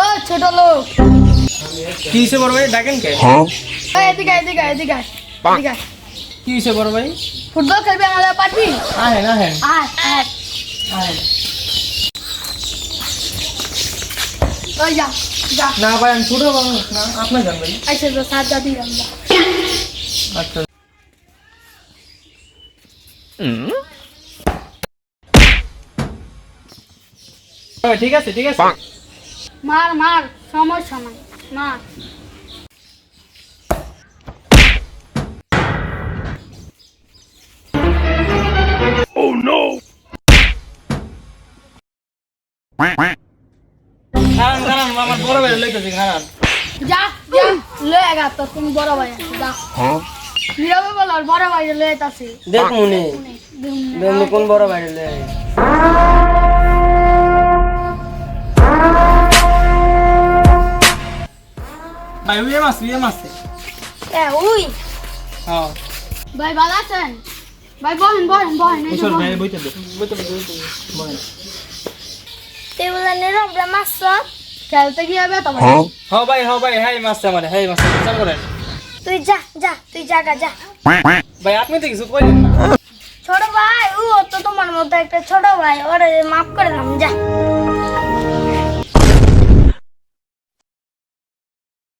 ও ছোট লোক। কি হয়েছে বড় ভাই? ডাকেন কে? ওই এদিকে এদিকে এদিকে আয়, এদিকে আয়। কি হয়েছে বড় ভাই? ফুটবল খেলবি আমাদের পারবি আহেন আহেন। আয় আয়। আহেন। ওই যা যা। না ভাই আমি ছোট মানুষ না। আপনার যান ভাই। আইসে তো সাত জাতি আমরা। আচ্ছা। ভাই, ঠিক আছে ঠিক আছে। মার মার সমস্যা নাই মার। খারান খারান আমার বড় ভাই লইতেছি খারান যা যা লয়ে গা তো তুমি বড় ভাই আছে যা। নীরবে বল আর বড় ভাই লয়ে তাছে দেখ মুনি কোন বড় ভাই লই ভাই উইয়ে মাছ উইয়ে মাছ এ উই। হ্যাঁ ভাই ভালো আছেন? ভাই বহেন বহেন বহেন এই ভাই বইতে দে বইতে দে বলেন টেবিলে নিরবলা মাছ খেলতে গিয়ে হবে তোমার হ্যাঁ ভাই হ্যাঁ ভাই হ্যাঁ মাছ মানে হ্যাঁ মাছ চাল করেন তুই যা যা তুই জাগা যা। ভাই আপনি তো কিছু কইলেন না। ছোট ভাই ও তো তোমার মতো একটা ছোট ভাই ওরে মাফ করে দাম যা।